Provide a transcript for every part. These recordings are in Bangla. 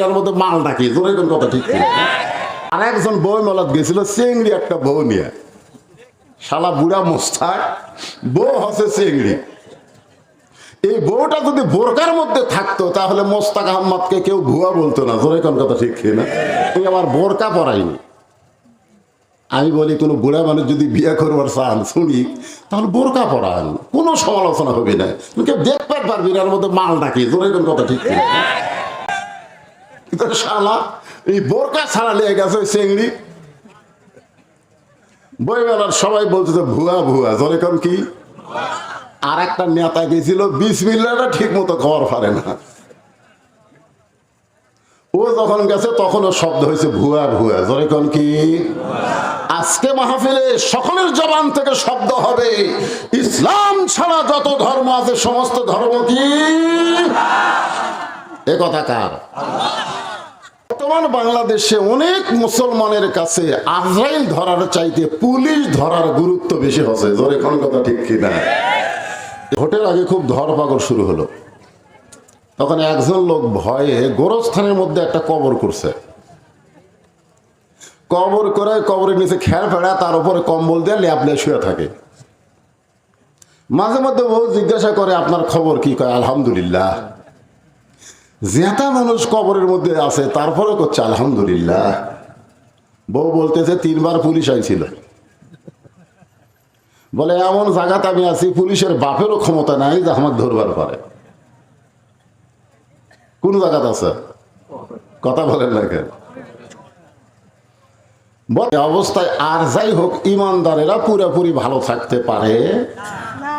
না, মধ্যে মাল কোন কথা ঠিক আর একজন বই মেলাত গেছিল চেংড়ি একটা বউ নিয়ে। শালা বুড়া মোস্তাক বউ হচ্ছে চেংড়ি। এই বউটা যদি বোরকার মধ্যে থাকতো তাহলে মোস্তাক আহমদকে কেউ ভুয়া বলতো না জোরে কোন কথা ঠিক না তুই আমার বোরকা পরাইনি আমি বলি কোনো বুড়া মানুষ যদি বিয়ে করবার চান শুনি তাহলে বোরকা পরান কোনো সমালোচনা হবে না। তুমি কেউ দেখতে পারবি না মধ্যে মাল নাকি জোরে কথা ঠিক ছিল শালা এই বোরকা ছাড়া লেগে গেছে ওই চেংড়ি। বইমেলার সবাই বলছে যে ভুয়া ভুয়া। জোরে কি? আর একটা নেতা গেছিল বিশ মিল্লাটা ঠিক মতো খবর পারে না। ও যখন গেছে তখন শব্দ হয়েছে ভুয়া ভুয়া। জোরে কি? আজকে মাহফিলে সকলের জবান থেকে শব্দ হবে। ইসলাম ছাড়া যত ধর্ম আছে, সমস্ত ধর্ম কি? এ কথা কার? বর্তমান বাংলাদেশে অনেক মুসলমানের কাছে আজরাইল ধরার চাইতে পুলিশ ধরার গুরুত্ব বেশি হচ্ছে। জোরে কোন কথা ঠিক কিনা? ভোটের আগে খুব ধরপাকড় শুরু হলো। তখন একজন লোক ভয়ে গোরস্থানের মধ্যে একটা কবর করছে। কবর করে কবরের নিচে খেয়াল ফেড়া তার উপরে কম্বল দিয়ে ল্যাপলে শুয়ে থাকে। মাঝে মধ্যে বউ জিজ্ঞাসা করে, আপনার খবর কি? কয়, আলহামদুলিল্লাহ। জেতা মানুষ কবরের মধ্যে আছে, তারপরে করছে, আলহামদুলিল্লাহ। বউ বলতেছে, তিনবার পুলিশ আইছিল। বলে, এমন জায়গাতে আমি আছি, পুলিশের বাপেরও ক্ষমতা নাই যে আমাকে ধরবার পারে। কোন জায়গাতে আছে? কথা বলেন না কেন? অবস্থায় আর যাই হোক, ইমানদারেরা পুরোপুরি ভালো থাকতে পারে।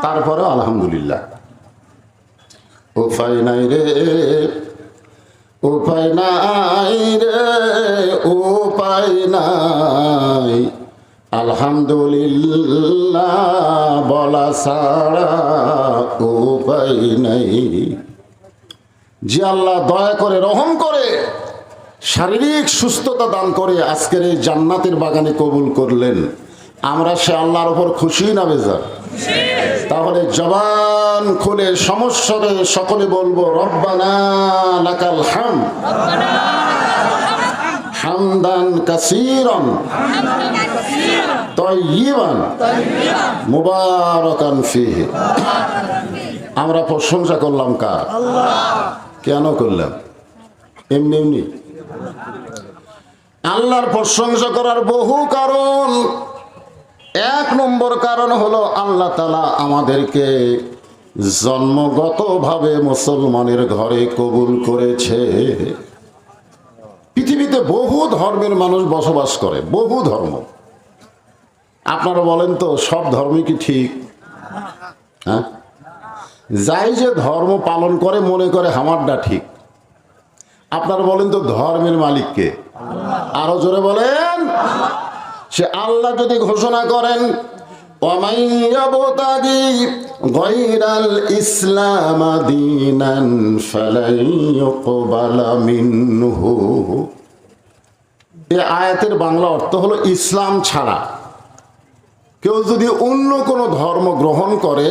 তারপরে আলহামদুলিল্লাহ। নাই রে। উপায় নাই রে, উপায় নাই। আলহামদুলিল্লাহ বলা ছাড়া উপায় নাই। যে আল্লাহ দয়া করে, রহম করে, শারীরিক সুস্থতা দান করে আজকের এই জান্নাতের বাগানে কবুল করলেন, আমরা সে আল্লাহর ওপর খুশি না বেজার? তাহলে জবান খুলে সমস্যারে সকলে বলব, রব্বানা লাকাল হাম। হামদান কাসীরান। তয়্যিবান মুবারাকান ফিহি। আমরা প্রশংসা করলাম কার? কেন করলাম? এমনি এমনি। আল্লাহর প্রশংসা করার বহু কারণ। এক নম্বর কারণ হলো আল্লাহ তালা আমাদেরকে জন্মগতভাবে মুসলমানের ঘরে কবুল করেছে। পৃথিবীতে বহু ধর্মের মানুষ বসবাস করে, বহু ধর্ম। আপনারা বলেন তো, সব ধর্মই কি ঠিক? হ্যাঁ? যাই যে ধর্ম পালন করে, মনে করে আমারটা ঠিক। আপনারা বলেন তো, ধর্মের মালিককে আরও জোরে বলেন। সে আল্লাহ যদি ঘোষণা করেন এ আয়াতের বাংলা অর্থ হলো ইসলাম ছাড়া। কেউ যদি অন্য কোনো ধর্ম গ্রহণ করে,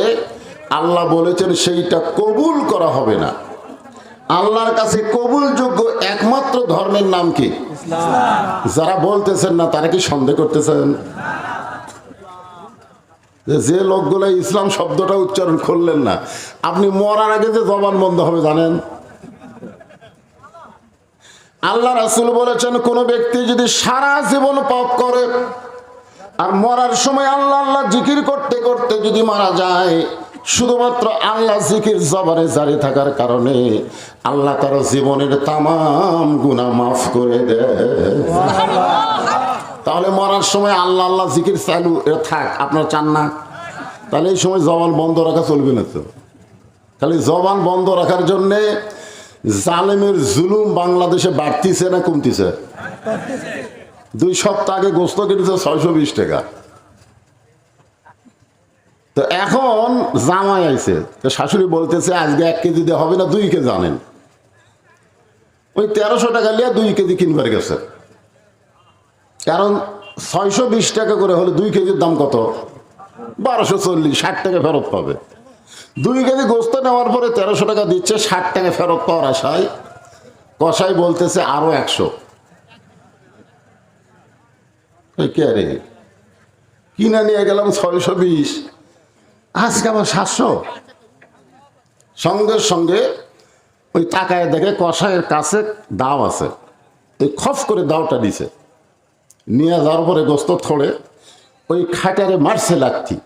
আল্লাহ বলেছেন সেইটা কবুল করা হবে না। আল্লাহর কাছে কবুলযোগ্য একমাত্র ধর্মের নাম কি? যারা বলতেছেন না, তারা কি সন্দেহ করতেছেন? যে লোকগুলো ইসলাম শব্দটা উচ্চারণ করলেন না, আপনি মরার আগে যে জবান বন্ধ হবে জানেন? আল্লাহ রাসুল বলেছেন, কোন ব্যক্তি যদি সারা জীবন পাপ করে, আর মরার সময় আল্লাহ আল্লাহ জিকির করতে করতে যদি মারা যায় শুধুমাত্র আল্লাহ জিকির জবানে জারি থাকার কারণে আল্লাহ তার জীবনের তামাম গুণা মাফ করে দেয়। তাহলে মরার সময় আল্লাহ আল্লাহ জিকির চালু থাক, আপনার চান না। তাহলে এই সময় জবান বন্ধ রাখা চলবে না তো। খালি জবান বন্ধ রাখার জন্যে জালেমের জুলুম বাংলাদেশে বাড়তিছে না কমতিছে? দুই সপ্তাহ আগে গোস্ত কেটেছে ছয়শো বিশ টাকা। তো এখন জামাই আইছে। তো শাশুড়ি বলতেছে, আজকে এক কেজি দিয়ে হবে না, দুই কেজি আনেন। ওই তেরোশো টাকা নিয়ে দুই কেজি কিনবার গেছে। কারণ ছয়শো বিশ টাকা করে হলে দুই কেজির দাম কত? বারোশো চল্লিশ, ষাট টাকা ফেরত পাবে। দুই কেজি গোস্ত নেওয়ার পরে তেরোশো টাকা দিচ্ছে, ষাট টাকা ফেরত পাওয়ার আশায় কসাই বলতেছে, আরও একশো। কে রে? কিনা নিয়ে গেলাম ছয়শো বিশ। আজকে আবার সাতশো। সঙ্গে সঙ্গে ওই টাকায় দেখে কষায়ের কাছে দাও আছে। ওই খফ করে দাওটা দিছে। নিয়ে যাওয়ার পরে গোস্ত থড়ে ওই খাটারে মারছে লাথি।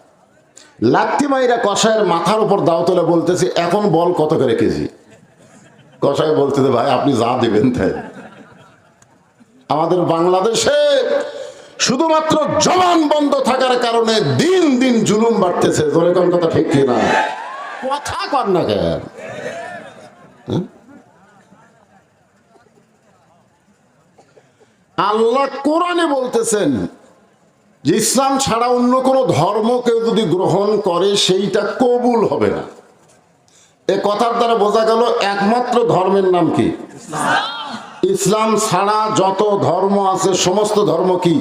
লাথি মাইরা কষায়ের মাথার উপর দাও তোলে বলতেছে, এখন বল কত করে কেজি? কষায় বলতেছে, ভাই, আপনি যা দেবেন তাই। আমাদের বাংলাদেশে শুধুমাত্র জবান বন্ধ থাকার কারণে দিন দিন জুলুম বাড়তেছে। জোরে কোন কথা ঠিক কিনা? কথা কর না কেন? আল্লাহ কোরআনে বলতেছেন যে ইসলাম ছাড়া অন্য কোনো ধর্ম কেউ যদি গ্রহণ করে, সেইটা কবুল হবে না। এ কথার দ্বারা বোঝা গেল একমাত্র ধর্মের নাম কি? ইসলাম ছাড়া যত ধর্ম আছে সমস্ত ধর্ম কি?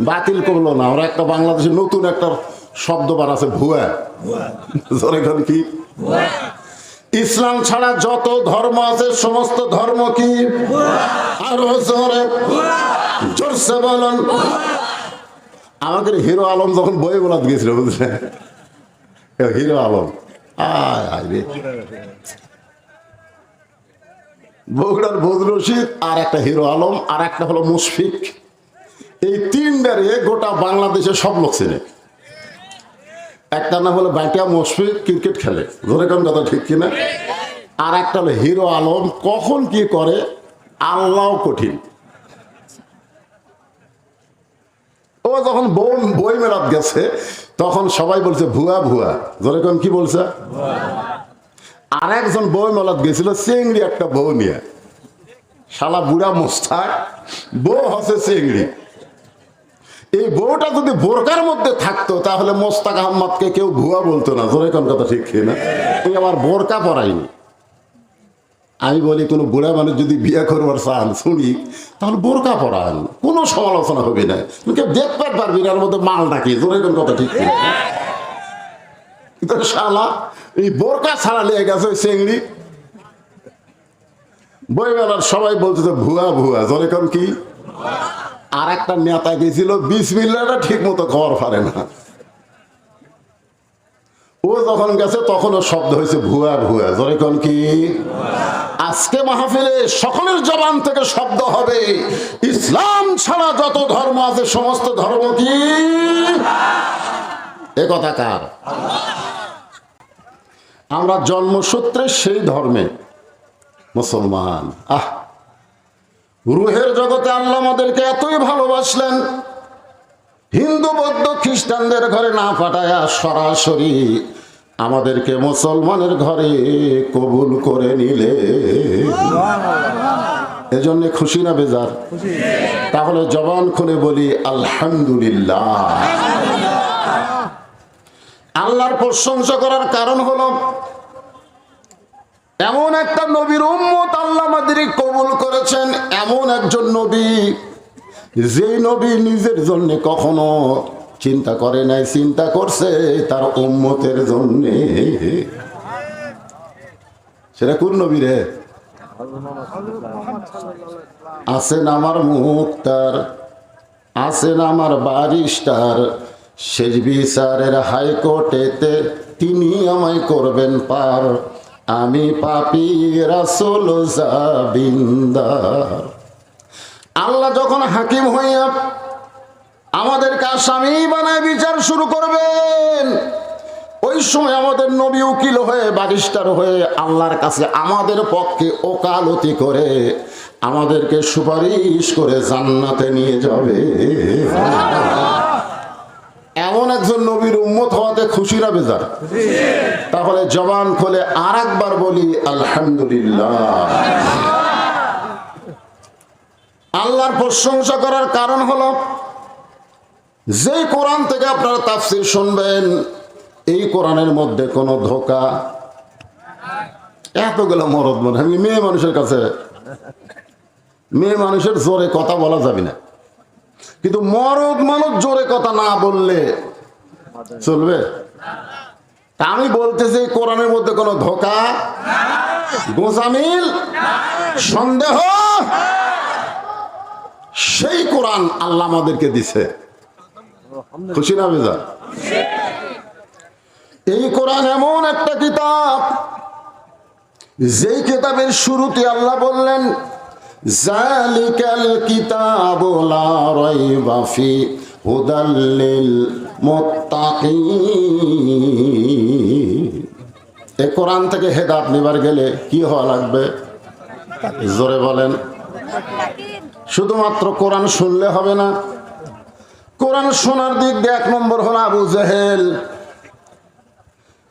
বাতিল। করল না। ওরা একটা বাংলাদেশে নতুন একটা শব্দ বার আছে ভুয়া। কি? ইসলাম ছাড়া যত ধর্ম আছে সমস্ত ধর্ম কি? আরও জোরে। জোরসে বলুন। আমাদের হিরো আলম যখন বই বলাত গেছিল বুঝলেন? হিরো আলম। আয় আয় রে। বগুড়ার বদর রশিদ, আর একটা হিরো আলম, আর একটা হলো মুশফিক। এই তিনটারে গোটা বাংলাদেশে সব লোক চেনে। একটা নাম হলো বাইটা মুশফিক, ক্রিকেট খেলে। ধরে কোন কথা ঠিক কিনা? আর একটা হলো হিরো আলম, কখন কি করে? আল্লাহ কঠিন। ও যখন বই বই মেলাত গেছে, তখন সবাই বলছে, ভুয়া ভুয়া। ধরে কোন কি বলছে? আর একজন বই মেলাত গেছিল, চেংড়ি একটা বউ নিয়ে। শালা বুড়া মোস্তাক, বউ হচ্ছে চেংড়ি। এই বউটা যদি বোরকার মধ্যে থাকতো, তাহলে মোস্তাক আহমদকে কেউ ভুয়া বলতো না। জোরে কোন কথা ঠিক না এই আমার বোরকা পরাইনি আমি বলি, কোনো বুড়া মানুষ যদি বিয়ে করবার চান, শুনি, তাহলে বোরকা পরান। কোনো সমালোচনা হবে না। কেউ দেখতে পারবি মধ্যে মাল নাকি? জোরে কোন কথা ঠিক শালা এই বোরকা ছাড়া লেগে গেছে চেংড়ি। বইমেলার সবাই বলছে যে ভুয়া ভুয়া। জোরে কোন কি? আর একটা নেতা গেছিল, বিশ মিল্লাটা ঠিক মতো খবর পারে না। ও যখন গেছে, তখন ওর শব্দ হয়েছে, ভুয়া ভুয়া। জোরে কোন কি? আজকে মাহফিলে সকলের জবান থেকে শব্দ হবে। ইসলাম ছাড়া যত ধর্ম আছে, সমস্ত ধর্ম কি? এ কথা কার? আমরা জন্মসূত্রে সেই ধর্মে মুসলমান। আহ! রুহের জগতে আল্লাহ আমাদেরকে এতই ভালোবাসলেন, হিন্দু, বৌদ্ধ, খ্রিস্টানদের ঘরে না পাঠায়া সরাসরি আমাদেরকে মুসলমানের ঘরে কবুল করে নিলে। এজন্য খুশি না বেজার? তাহলে জবান খুলে বলি, আলহামদুলিল্লাহ। আল্লাহর প্রশংসা করার কারণ হলো, এমন একটা নবীর উম্মত আল্লাহ আমাদের কবুল করেছেন, এমন একজন নবী যে নবী নিজের জন্য কখনো চিন্তা করে নাই, চিন্তা করছে তার উম্মতের জন্য। সেটা কোন নবী রে? আছেন আমার মুক্তার, আছেন আমার বারিস্টার শেষ বিচারের হাইকোর্টেতে তিনি আমায় করবেন পার। আমি পাপি রাসুল জাবিন্দার। আল্লাহ যখন হাকিম হইয়া আমাদেরকে আসামি বানায় বিচার শুরু করবেন, ওই সময় আমাদের নবী উকিল হয়ে বারিস্টার হয়ে আল্লাহর কাছে আমাদের পক্ষে ওকালতি করে আমাদেরকে সুপারিশ করে জান্নাতে নিয়ে যাবে। এমন একজন নবীর উম্মত হওয়াতে খুশি না বেজার? তাহলে জবান খোলে আর একবার বলি, আলহামদুলিল্লাহ। আল্লাহর প্রশংসা করার কারণ হলো যে কোরআন থেকে আপনারা তাফসির শুনবেন, এই কোরআনের মধ্যে কোনো ধোকা। এতগুলো মরদ মনে হয়, মেয়ে মানুষের কাছে। মেয়ে মানুষের জোরে কথা বলা যাবে না। কিন্তু মরদ মানুষ জোরে কথা না বললে চলবে? আমি বলতেছি, কোরআনের মধ্যে কোনো ধোকা, গোজামিল, সন্দেহ, সেই কোরআন আল্লাহ আমাদেরকে দিছে। খুশি না বেজা? এই কোরআন এমন একটা কিতাব, যেই কিতাবের শুরুতে আল্লাহ বললেন জালিকাল কিতাব লা রাইবা ফি হুদাল এই কোরআন থেকে হেদাত নিবার গেলে কি হওয়া লাগবে? জোরে বলেন। শুধুমাত্র কোরআন শুনলে হবে না। কোরআন শোনার দিক দিয়ে এক নম্বর হলো আবু জেহেল।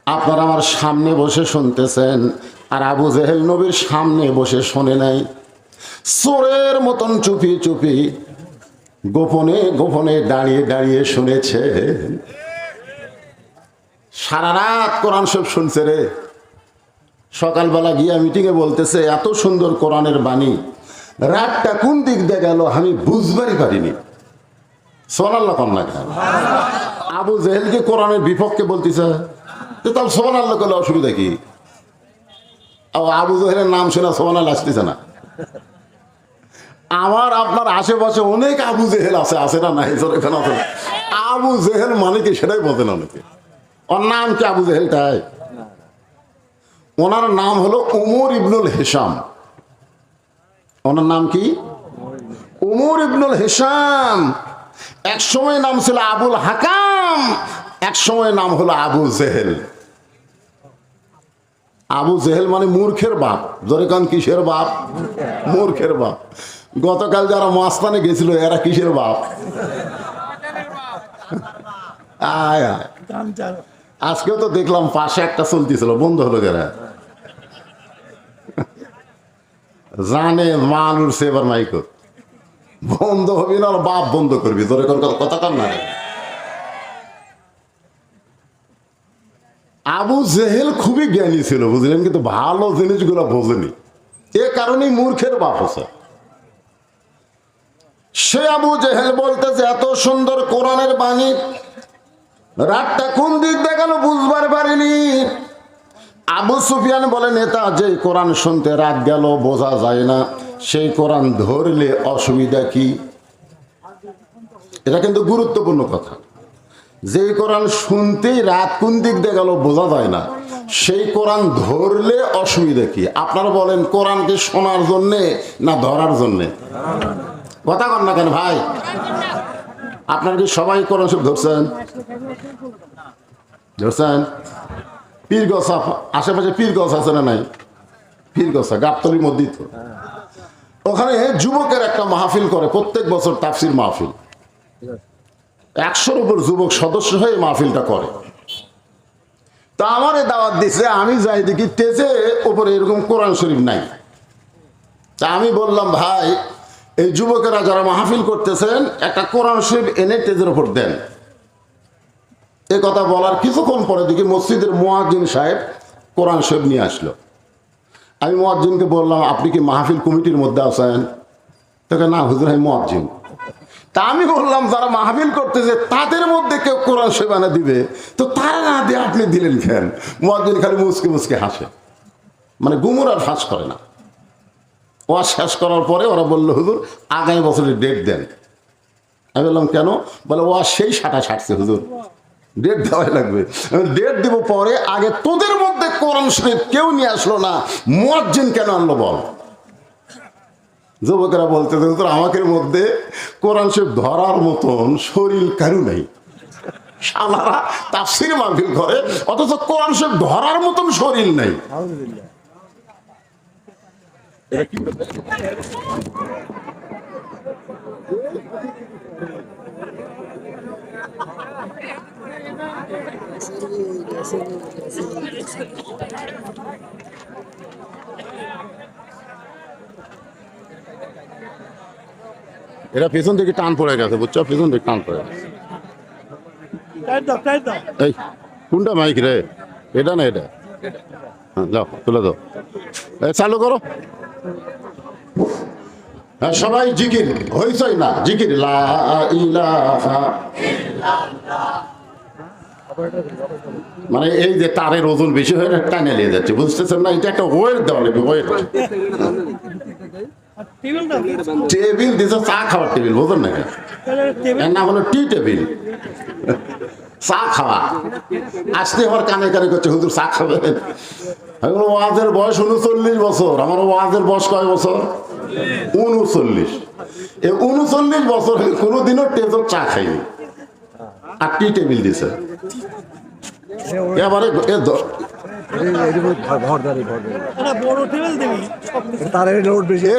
আপনারা আমার সামনে বসে শুনতেছেন, আর আবু জেহেল নবীর সামনে বসে শোনে নাই। চোরের মতন চুপি চুপি গোপনে গোপনে দাঁড়িয়ে দাঁড়িয়ে শুনেছে। সারা রাত কোরআন সব শুনছে রে। সকালবেলা গিয়া মিটিংয়ে বলতেছে, এত সুন্দর কোরআনের বাণী, রাতটা কোন দিক দিয়ে গেল আমি বুঝবারই পারিনি। সোনাল্লাহ কন্যা খান আবু জেহেলকে কোরআনের বিপক্ষে বলতেছে? তাহলে সোমান আল্লাহ করলে অসুবিধা কি? আবু জেহেলের নাম শোনা আল্লাহ আসতেছে না। আমার আপনার আশেপাশে অনেক আবু জেহেল আছে আছে না নাই? এখানে আছে আবু জেহেল মানে কি সেটাই বলতেন অনেকে। ওর নাম কি আবু জেহেল তাই? ওনার নাম হলো উমর ইবনুল হেসাম ওনার নাম কি? উমর ইবনুল হেসাম এক সময় নাম ছিল আবুল হাকাম, এক সময় নাম হলো আবু জেহেল। আবু জেহেল মানে মূর্খের বাপ। জোরে কান, কিসের বাপ? মূর্খের বাপ। গতকাল যারা মাস্তানে গেছিল, এরা কিসের বাপ? আজকেও তো দেখলাম পাশে একটা চলতেছিল, বন্ধ হলো যারা। জানে মান উঠছে এবার মাইকো বন্ধ হবি না বাপ বন্ধ করবি, তোর এখন কথা কর না আবু জেহেল খুবই জ্ঞানী ছিল, বুঝলেন? কিন্তু ভালো জিনিসগুলো বোঝেনি। এ কারণেই মূর্খের বাপ আছে সে আবু জেহেল বলতেছে, এত সুন্দর কোরআনের বাণী। রাতটা কোন দিক দেখাল বুঝবার পারিনি। আবু সুফিয়ান বলে, নেতা যে কোরআন শুনতে রাত গেল, বোঝা যায় না। সেই কোরআন ধরলে অসুবিধা কি? এটা কিন্তু গুরুত্বপূর্ণ কথা। যে কোরআন শুনতেই রাত কোন দিক দিয়ে গেল, বোঝা যায় না। সেই কোরআন ধরলে অসুবিধা কি? আপনারা বলেন কোরআনকে শোনার জন্যে না ধরার জন্যে? কথা কন না কেন ভাই? আপনার কি সবাই কোরআন সব ধরছেন? ধরছেন? পীর গছ আশেপাশে পীর গছ আছে না নাই? পীর গছ গাবতলির মধ্যেই তো। ওখানে যুবকের একটা মাহফিল করে, প্রত্যেক বছর তাফসির মাহফিল। একশোর উপর যুবক সদস্য হয়ে মাহফিলটা করে। তা আমারে দাওয়াত দিছে, আমি যাই দেখি তেজে উপরে এরকম কোরআন শরীফ নাই। তা আমি বললাম, ভাই এই যুবকেরা যারা মাহফিল করতেছেন, একটা কোরআন শরীফ এনে তেজের উপর দেন। এ কথা বলার কিছুক্ষণ পরে দেখি মসজিদের মোয়াজ্জিন সাহেব কোরআন শরীফ নিয়ে আসলো। আমি মোয়াজ্জিনকে বললাম, আপনি কি মাহফিল কমিটির মধ্যে আছেন? তোকে না, হুজুর, আমি মোয়াজ্জিন। তা আমি বললাম, যারা মাহফিল করতেছে, তাদের মধ্যে কেউ কোরআন শরীফ এনে দিবে? তো তারা না দিয়ে আপনি দিলেন কেন? মোয়াজ্জিন খালি মুসকে মুসকে হাসে। মানে গুমর আর ফাঁস করে না। ওয়া শেষ করার পরে ওরা বলল, হুজুর, আগামী বছরের ডেট দেন। আমি বললাম, কেন? বলে ও সেই সাটা ছাড়ছে, হুজুর। ডেট দেওয়াই লাগবে। ডেট দেবো পরে, আগে তোদের মধ্যে কোরআন শরীফ কেউ নিয়ে আসলো না। মুয়াজ্জিন কেন আনলো বল? যুবকেরা বলতে, হুজুর আমাকে মধ্যে কোরআন শরীফ ধরার মতন শরীর কারু নেই। সালারা তাফসির মাহফিল করে, অথচ কোরআন শরীফ ধরার মতন শরীর নেই। এরা পেছন থেকে টান পড়ে গেছে বুঝছ? পেছন থেকে টান পড়ে গেছে। এই কোনটা মাইক রে? এটা না এটা? হ্যাঁ যাও তুলে দাও। চালু করো। সবাই জিকির হইছই না, জিকির। লা ইলাহা মানে এই যে তারের ওজন বেশি হয়ে টানে নিয়ে যাচ্ছে, বুঝতেছেন না? এটা একটা ওয়েট দেওয়া লাগবে ওয়েট টেবিল দিছে, চা খাওয়ার টেবিল বুঝলেন না এর হলো টি টেবিল। চা খাওয়া। আসতে আমার কানে কানে করছে, হুজুর চা খাবে। বললাম, ওয়াজের বয়স উনচল্লিশ বছর। আমার ওয়াজের বয়স কয় বছর? উনচল্লিশ। এই উনচল্লিশ বছর কোনোদিনও টেজর চা খাইনি। আর টি টেবিল দিছে। এবারে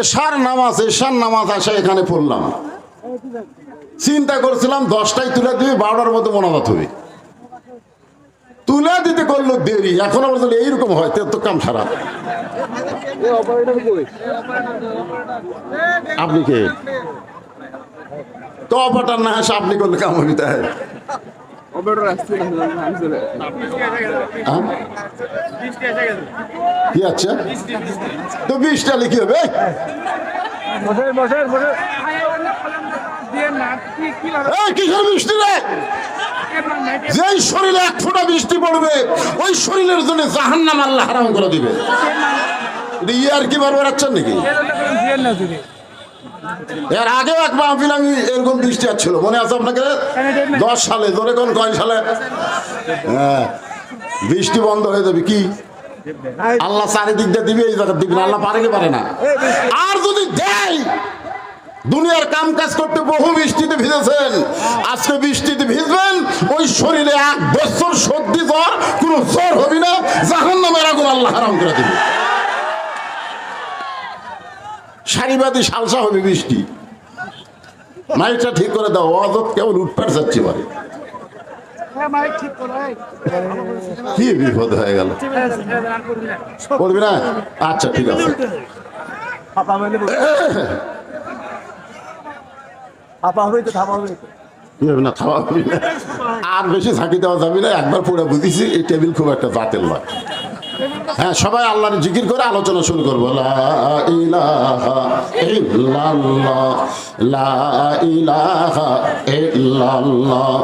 এশার নামাজ এশার নামাজ আসে এখানে পড়লাম। চিন্তা করছিলাম দশটায় তুলে দিবি বারোটার মধ্যে মনাবাত হবে। তুলে দিতে করল দেরি। এখন আবার যদি এইরকম হয় তো তো কাম খারাপ। আপনি কে? তো অপারটার না আসে আপনি করলে কাম হবে তাই হ্যাঁ? কি আছে তো বিশটা লিখি হবে কিসের বৃষ্টি রে? যেই শরীরে এক ফোঁটা বৃষ্টি পড়বে ওই শরীরের জন্য জাহান্নাম আল্লাহ হারাম করে দিবে। ইয়ার কি বার বেড়াচ্ছেন নাকি? এর আগেও এক মাহফিল আমি এরকম বৃষ্টি আসছিল। মনে আছে আপনাকে? দশ সালে ধরে কোন কয় সালে? হ্যাঁ। বৃষ্টি বন্ধ হয়ে যাবে কি? আল্লাহ চারিদিক দিয়ে দিবে এই জায়গা দিবে আল্লাহ পারে কি পারে না আর যদি দেয় দুনিয়ার কাম কাজ করতে বহু বৃষ্টিতে ভিজেছেন। আজকে বৃষ্টিতে ভিজবেন ওই শরীরে এক বছর সর্দি জ্বর কোনো জ্বর হবে না জাহান নামের আগুন আল্লাহ হারাম করে দিবে। সারিবাদী সালসা হবে বৃষ্টি। মাইকটা ঠিক করে দাও অজত কেমন উঠপাট যাচ্ছে পারে কি বিপদ হয়ে গেল? করবি না? আচ্ছা ঠিক আছে। আপা, হবে তো থাপা হবে না খাওয়া হবে না। আর বেশি ঝাঁকি দেওয়া যাবে না, একবার পড়ে বুঝেছি, এই টেবিল খুব একটা জাতের নয়। হ্যাঁ সবাই আল্লাহর জিকির করে আলোচনা শুরু করব লা ইলাহা ইল্লাল্লাহ লা ইলাহা ইল্লাল্লাহ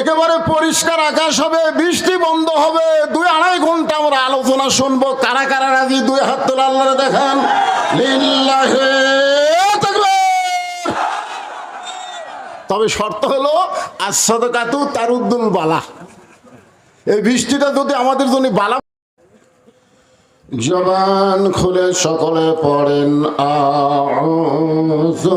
একেবারে পরিষ্কার আকাশ হবে, বৃষ্টি বন্ধ হবে। দুই আড়াই ঘণ্টা আমরা আলোচনা শুনব। কারা কারা রাজি? দুই হাত তোলা আল্লাহ দেখান। তবে শর্ত হলো আসাদকাতু তারুদ্দুল বালা। এই বৃষ্টিটা যদি আমাদের জন্য বালা জবান খুলে সকলে পড়েন, আউযু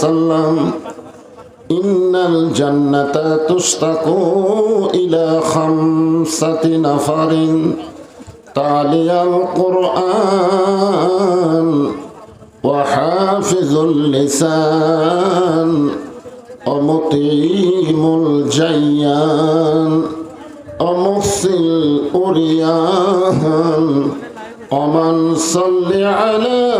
وسلم إن الجنة تشتق إلى خمسة نفر تالي القرآن وحافظ اللسان ومقيم الجيان ومفصي الأريان ومن صل على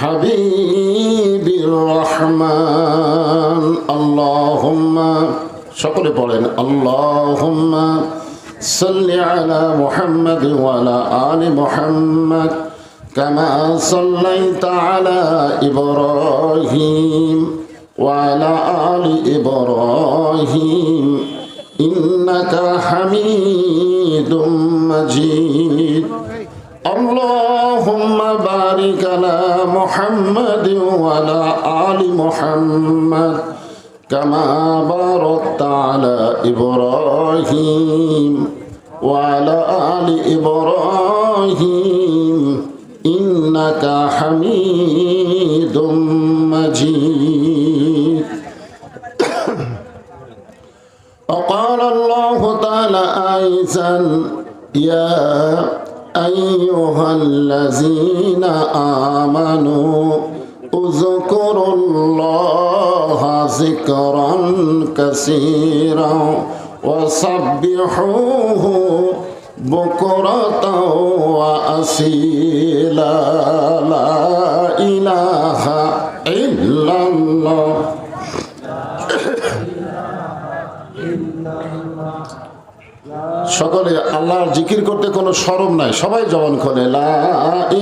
হাবিবির রহমান। আল্লাহুম্মা, সকলে পড়েন আল্লাহুম্মা সাল্লি আলা মুহাম্মদ ওয়া আলা আলি মুহাম্মদ কামা সাল্লাইতা আলা ইব্রাহিম ওয়া আলা আলি ইব্রাহিম ইন্নাকা হামিদুম মাজিদ। আল্লাহ بارك على محمد وعلى آل محمد كما باركت على إبراهيم وعلى آل إبراهيم إنك حميد مجيد. وقال الله تعالى أيضا يا أيها الذين آمنوا اذكروا الله ذكرا كثيرا وسبحوه بكرة وأصيلا সকলে আল্লাহর জিকির করতে কোনো সরম নাই। সবাই জবান খোলে, লা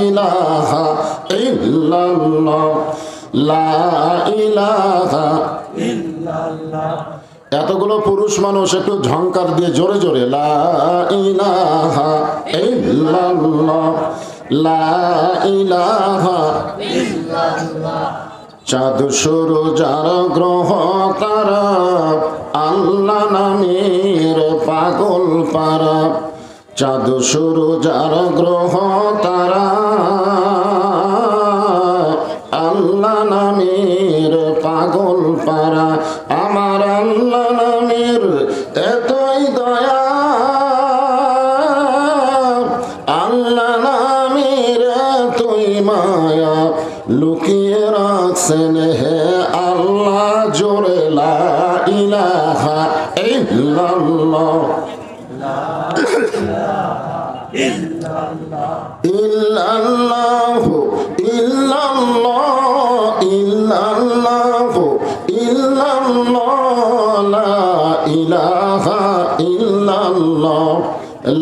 ইলাহা লা এতগুলো পুরুষ মানুষ একটু ঝংকার দিয়ে জোরে জোরে, লা ইলাহা লা ইলাহা চাঁদ সরু গ্রহ তারা আল্লাহ নামের পাগল পারা, চাঁদ সরু যার গ্রহ তারা। আল্লাহ নামের পাগল পারা, আমার আল্লাহ নামের এতই দয়া। আল্লাহ নামের তুই মায়া, লুকিয়ে রাখছেন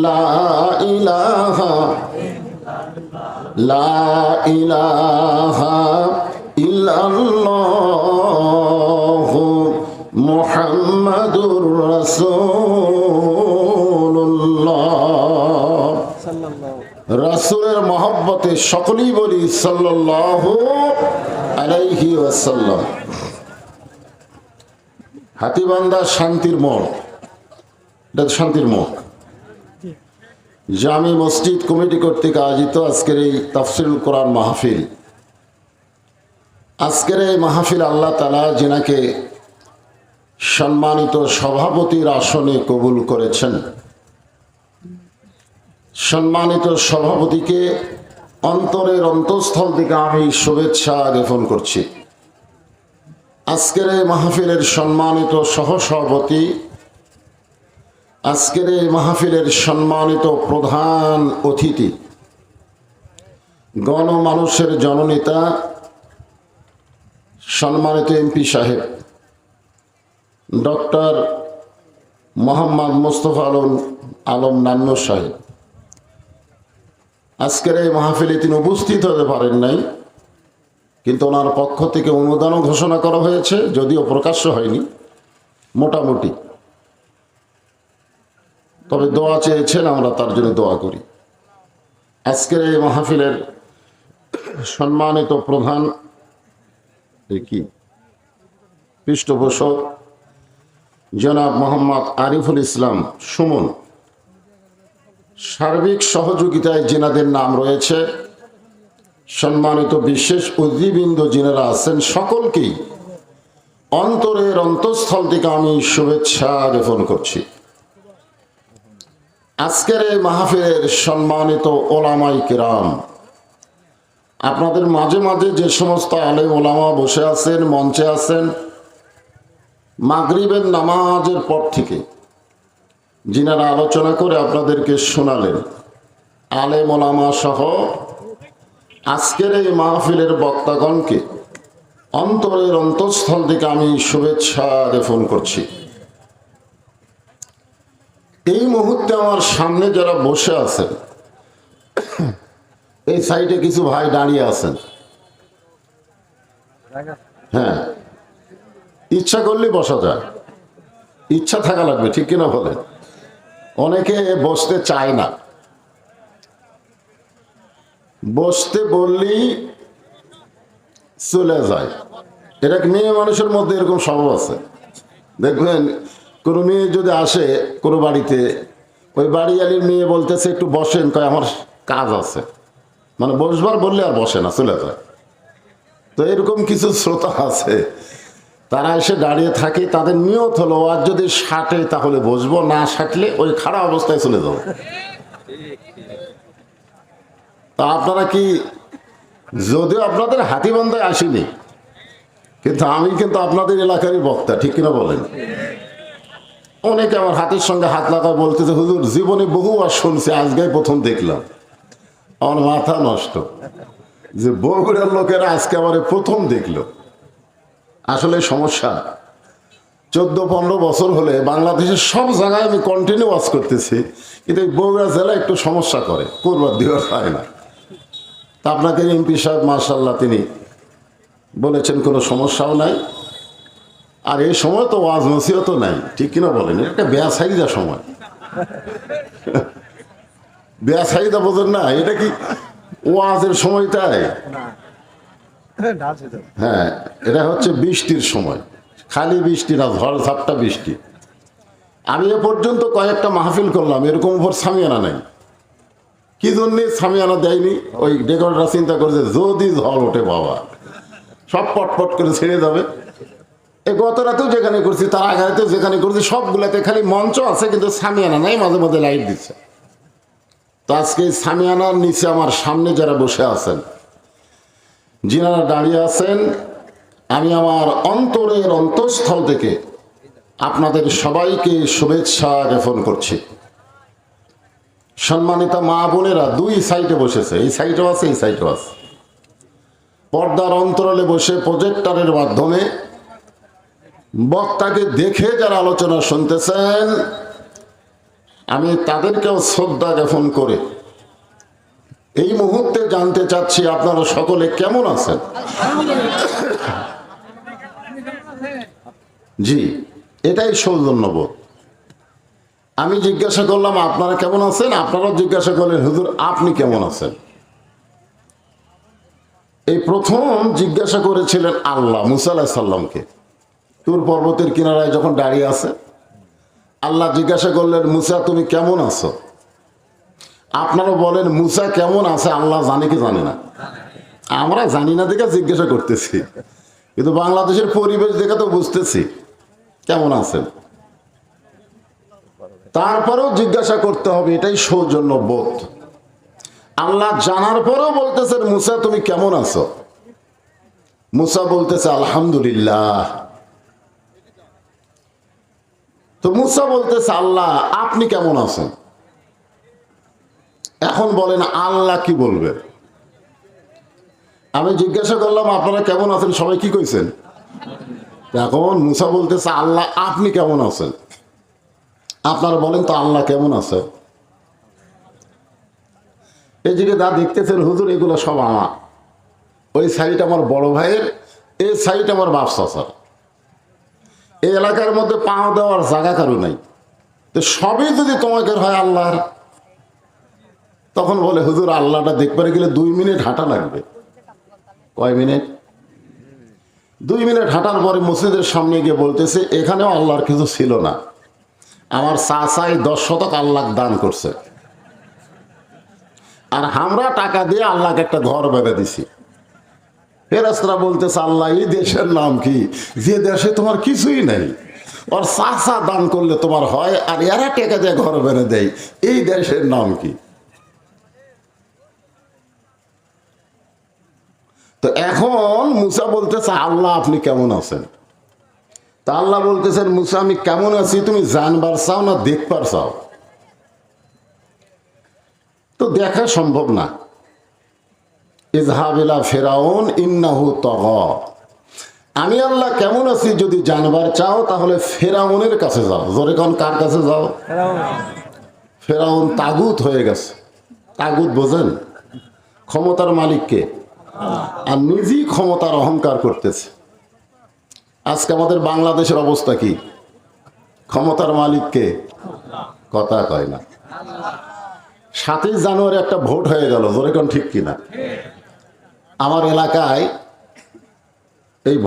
লা ইলাহা লা ইলাহা মহব্বতে সকলেই বলি সাল্লাল্লাহু হাতিবান্ধা শান্তির মোড়। শান্তির মোড়। জামি মসজিদ কমিটি কর্তৃক আয়োজিত আজকের এই তাফসিরুল কোরআন মাহফিল। আজকের এই মাহফিল আল্লাহ তালা যিনাকে সম্মানিত সভাপতির আসনে কবুল করেছেন। সম্মানিত সভাপতিকে অন্তরের অন্তঃস্থল থেকে আমি শুভেচ্ছা জ্ঞাপন করছি। আজকের এই মাহফিলের সম্মানিত সহসভাপতি আজকের এই মাহফিলের সম্মানিত প্রধান অতিথি, গণমানুষের জননেতা, সম্মানিত এমপি সাহেব, ডক্টর মোহাম্মদ মোস্তফা আলম আলম নান্ন সাহেব। আজকের এই মাহফিলে তিনি উপস্থিত হতে পারেন নাই, কিন্তু ওনার পক্ষ থেকে অনুদানও ঘোষণা করা হয়েছে, যদিও প্রকাশ্য হয়নি, মোটামুটি। তবে দোয়া চেয়েছেন, আমরা তার জন্য দোয়া করি। আজকের এই মাহফিলের সম্মানিত প্রধান কি? পৃষ্ঠপোষক জনাব মোহাম্মদ আরিফুল ইসলাম সুমন। সার্বিক সহযোগিতায় জেনাদের নাম রয়েছে, সম্মানিত বিশেষ অতিবৃন্দ যিনারা আছেন, সকলকেই অন্তরের অন্তঃস্থল থেকে আমি শুভেচ্ছা জ্ঞাপন করছি। আজকের এই মাহফিলের সম্মানিত ওলামাই কিরাম, আপনাদের মাঝে মাঝে যে সমস্ত আলেম ওলামা বসে আছেন, মঞ্চে আছেন, মাগরিবের নামাজের পর থেকে যিনারা আলোচনা করে আপনাদেরকে শোনালেন, আলেম ওলামা সহ আজকের এই মাহফিলের বক্তাগণকে অন্তরের অন্তঃস্থল থেকে আমি শুভেচ্ছা জ্ঞাপন করছি। এই মুহূর্তে আমার সামনে যারা বসে আছেন, এই সাইডে কিছু ভাই দাঁড়িয়ে আছেন। হ্যাঁ ইচ্ছা করলে বসা যায়। ইচ্ছা থাকা লাগবে, ঠিক কিনা বলে অনেকে বসতে চায় না। বসতে বললেই চলে যায়। এটা মেয়ে মানুষের মধ্যে এরকম স্বভাব আছে? দেখবেন কোনো মেয়ে যদি আসে কোনো বাড়িতে, ওই বাড়িয়ালির মেয়ে বলতেছে একটু বসেন, কয় আমার কাজ আছে। মানে বসবার বললে আর বসে না, চলে যায়। তো এরকম কিছু শ্রোতা আছে। তারা এসে দাঁড়িয়ে থাকে, তাদের নিয়ত হলো আর যদি সাটে তাহলে বসবো, না সাটলে ওই খারাপ অবস্থায় চলে যাব। তা আপনারা কি, যদিও আপনাদের হাতিবান্ধায় আসিনি, কিন্তু আমি কিন্তু আপনাদের এলাকারই বক্তা, ঠিক কিনা বলেন? অনেকে আমার হাতের সঙ্গে হাত লাগায় বলতেছে হুজুর, জীবনে বহু আর শুনছি আজকে প্রথম দেখলাম। আমার মাথা নষ্ট। যে বগুড়ার লোকেরা আজকে আমার প্রথম দেখল। আসলে সমস্যা চোদ্দ পনেরো বছর হলে বাংলাদেশের সব জায়গায় আমি কন্টিনিউ ওয়াচ করতেছি, কিন্তু বগুড়া জেলা একটু সমস্যা করে করবার দেওয়ার হয় না। তা আপনাকে এমপি সাহেব মার্শাল্লাহ তিনি বলেছেন, কোনো সমস্যাও নাই। আর এই সময় তো ওয়াজ নসিহতও নাই, ঠিক কিনা বলেন? একটা বেয়াসাইদা সময়। বেয়া বেয়াসাইদা বোঝেন না, এটা কি ওয়াজের সময়টাই হ্যাঁ এটা হচ্ছে বৃষ্টির সময়, খালি বৃষ্টি না, ঝড় ঝাপটা বৃষ্টি। আমি এ পর্যন্ত কয়েকটা মাহফিল করলাম, এরকম উপর সামিয়ানা নাই। কি জন্যে সামিয়ানা দেয়নি? ওই ডেকরটা চিন্তা করছে, যদি ঝড় ওঠে বাবা, সব পটপট করে ছেড়ে যাবে। এই গত রাতেও যেখানে করছি, তার আগে রাতেও যেখানে করছি, সবগুলাতে খালি মঞ্চ আছে, কিন্তু সামিয়ানা নাই, মাঝে মাঝে লাইট দিচ্ছে। তো আজকে সামিয়ানার নিচে আমার সামনে যারা বসে আছেন, যিনারা দাঁড়িয়ে আছেন, আমি আমার অন্তরের অন্তঃস্থল থেকে আপনাদের সবাইকে শুভেচ্ছা জ্ঞাপন করছি। সম্মানিতা মা বোনেরা, দুই সাইডে বসেছে, এই সাইডেও আছে, এই সাইডেও আছে। পর্দার অন্তরালে বসে প্রজেক্টারের মাধ্যমে বক্তাকে দেখে যারা আলোচনা শুনতেছেন আমি তাদেরকেও শ্রদ্ধা জ্ঞাপন করে এই মুহূর্তে জানতে চাচ্ছি আপনারা সকলে কেমন আছেন? জি এটাই সৌজন্যবোধ। আমি জিজ্ঞাসা করলাম আপনারা কেমন আছেন? আপনারাও জিজ্ঞাসা করলেন হুজুর আপনি কেমন আছেন? এই প্রথম জিজ্ঞাসা করেছিলেন আল্লাহ মুসা আলাহ সাল্লামকে তুর পর্বতের কিনারায় যখন দাঁড়িয়ে আছে, আল্লাহ জিজ্ঞাসা করলেন, মুসা, তুমি কেমন আছো? আপনারা বলেন, মুসা কেমন আছে? আল্লাহ জানে কি জানে না। আমরা জানি না দেখে জিজ্ঞাসা করতেছি। কিন্তু বাংলাদেশের পরিবেশ দেখে তো বুঝতেছি কেমন আছেন। তারপরেও জিজ্ঞাসা করতে হবে, এটাই সৌজন্য বোধ আল্লাহ জানার পরেও বলতেছেন, মুসা, তুমি কেমন আছো? মুসা বলতেছে, আলহামদুলিল্লাহ। তো মুসা বলতেছে, আল্লাহ, আপনি কেমন আছেন? এখন বলেন, আল্লাহ কি বলবে? আমি জিজ্ঞাসা করলাম, আপনারা কেমন আছেন? সবাই কি কইছেন? এখন মুসা বলতেছে, আল্লাহ, আপনি কেমন আছেন? আপনারা বলেন, তো আল্লাহ কেমন আছে? এই যা দেখতেছেন, হুজুর, এগুলো সব আমার। ওই সাইড আমার বড় ভাইয়ের, এই সাইড আমার বাপসা স্যার এই এলাকার মধ্যে পাও দেওয়ার জায়গা কারও নাই। তো সবই যদি তোমাকে হয় আল্লাহর, তখন বলে, হুজুর, আল্লাহটা দেখবার গেলে দুই মিনিট হাঁটা লাগবে। কয় মিনিট? দুই মিনিট হাঁটার পরে মসজিদের সামনে গিয়ে বলতেছে, এখানেও আল্লাহর কিছু ছিল না। আমার চাচাই দশ শতক আল্লাহ দান করছে। আর আমরা টাকা দিয়ে আল্লাহকে একটা ঘর বেঁধে দিছি। ফেরাস্তারা বলতেছে, আল্লাহ, এই দেশের নাম কি? যে দেশে তোমার কিছুই নেই। ওর চাচা দান করলে তোমার হয়, আর এরা টেকা দিয়ে ঘর বেড়ে দেয়। এই দেশের নাম কি? তো এখন মুসা বলতেছে, আল্লাহ, আপনি কেমন আছেন? তা আল্লাহ বলতেছেন, মুসা, আমি কেমন আছি? তুমি জানবার চাও না, দেখবার চাও? তো দেখা সম্ভব না। ইজহাবিলা ফেরাউন ইন্নাহু তগ। আমি আল্লাহ কেমন আছি যদি জানবার চাও তাহলে ফেরাউনের কাছে যাও। জোরে কোন কার কাছে যাও? ফেরাউন। তাগুত হয়ে গেছে। তাগুত বোঝেন? ক্ষমতার মালিককে আর নিজেই ক্ষমতার অহংকার করতেছে। আজকে আমাদের বাংলাদেশের অবস্থা কি? ক্ষমতার মালিককে কথা কয় না। সাতই জানুয়ারি একটা ভোট হয়ে গেল। জোরে কোন ঠিক কিনা? আমার এলাকায়